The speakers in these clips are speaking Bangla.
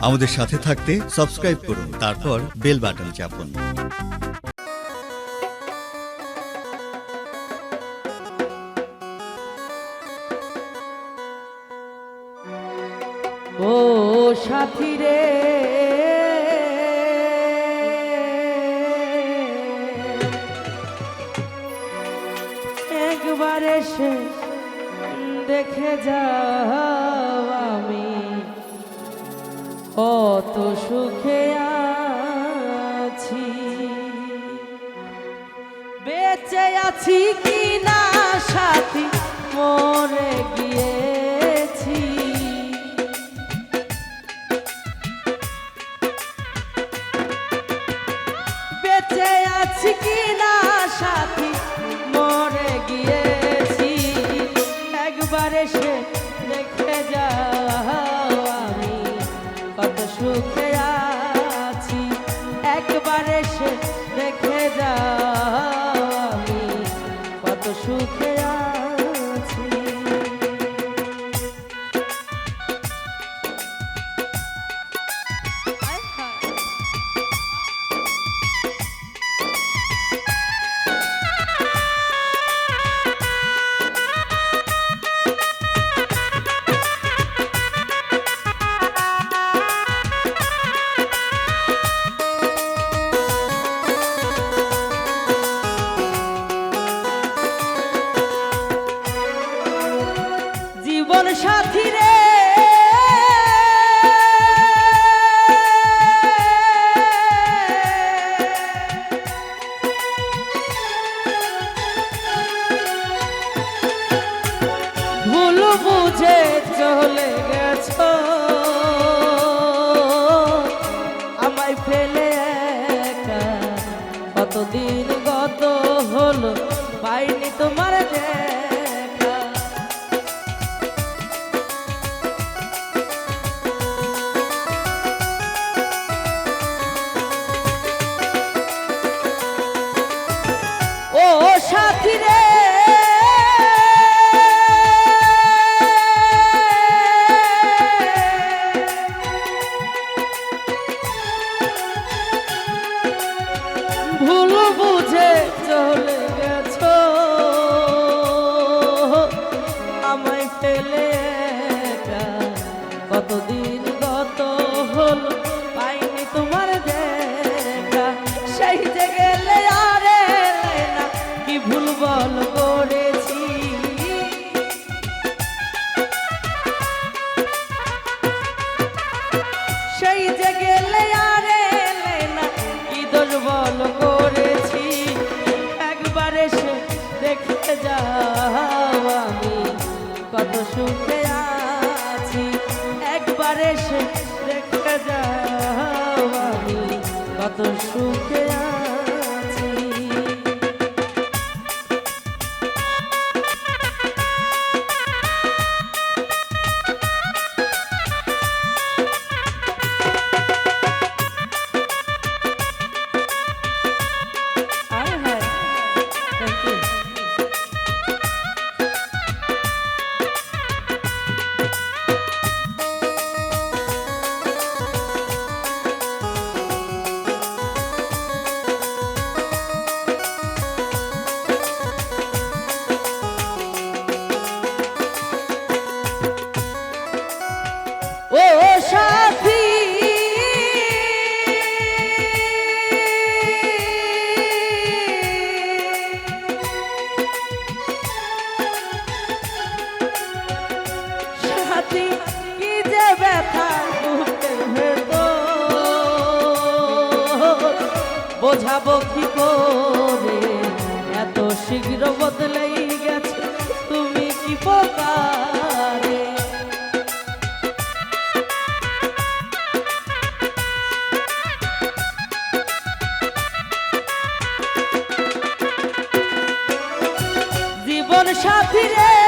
আমাদের সাথে থাকতে সাবস্ক্রাইব করুন, তারপর বেল বাটন চাপুন। ও সাথী রে। একবার এসে দেখে যাও সুখে আছি। বেঁচে আছি কি না সাথী? মরে গিয়েছি। বেঁচে আছি কি না সাথী? মরে গিয়েছি। আমি কত সুখে একবার এসে দেখে আমি কত সুখে সাথী রে। ভুল বুঝে চলে গেছ। আমায় ফেলে কতদিন গত হলো পাইনি তোমার দেখা। আমি। কত সুখে আছি। একবার যাও আমি। কত সুখে আছি। বোঝাবো কি করে এত শীঘ্র বদলেই গেছে তুমি কি প্রকারে? জীবন সাথী রে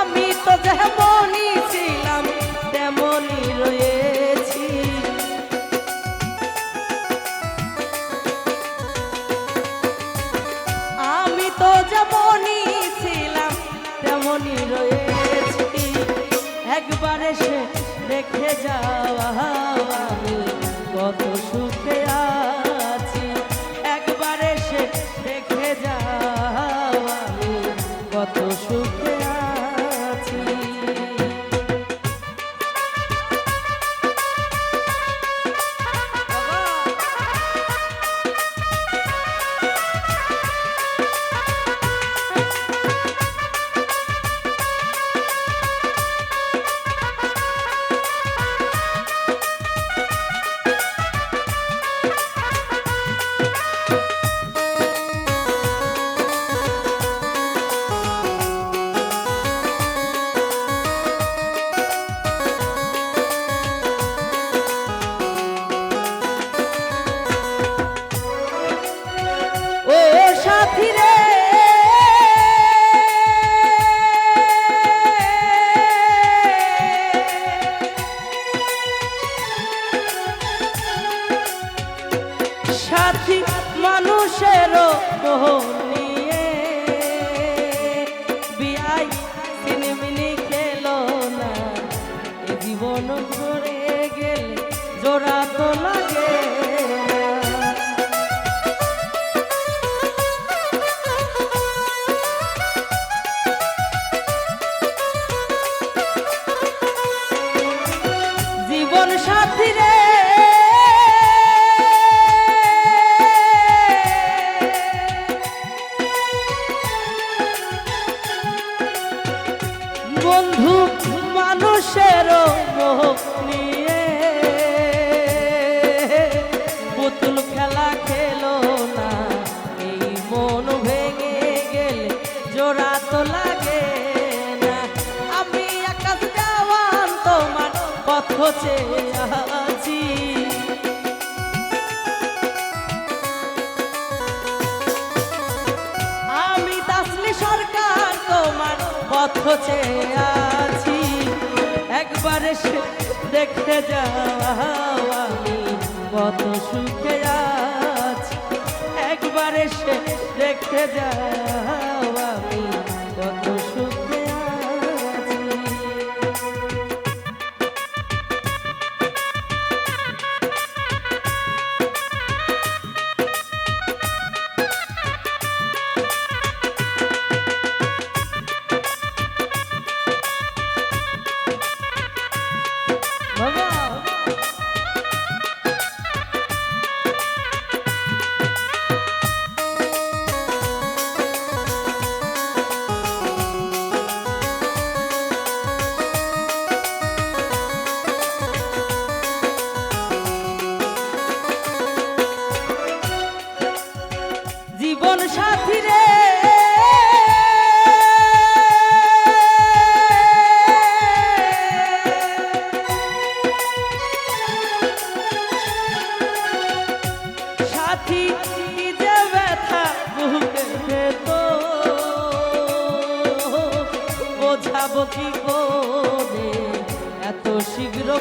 আমি তো ছিলাম তেমনই রয়েছি। আমি তো ছিলাম তেমনই রয়েছি। একবার এসে দেখে যাওয়া কত সুখে জোড়া তো চেয়ে আছি। আমি তাসলি সরকার, তোমার পথ আছি। একবার এসে দেখতে যাও আমি কত সুখে আছি। একবার এসে দেখতে যাও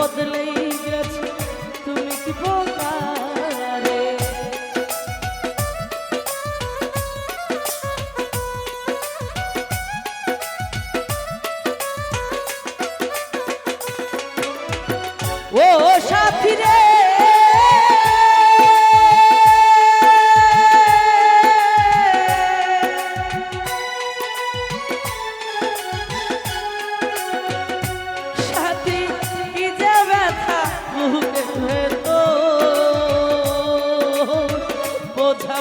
বদলেই গেছে তুমি কি বোকারে? ও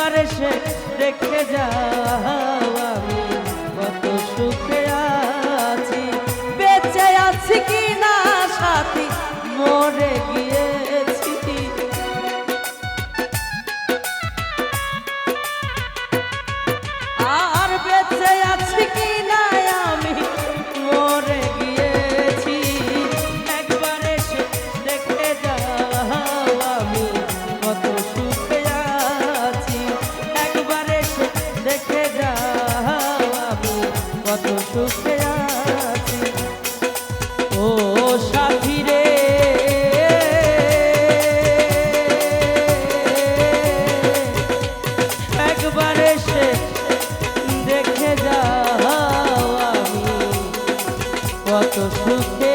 একবার এসে দেখে যা। কত সুখে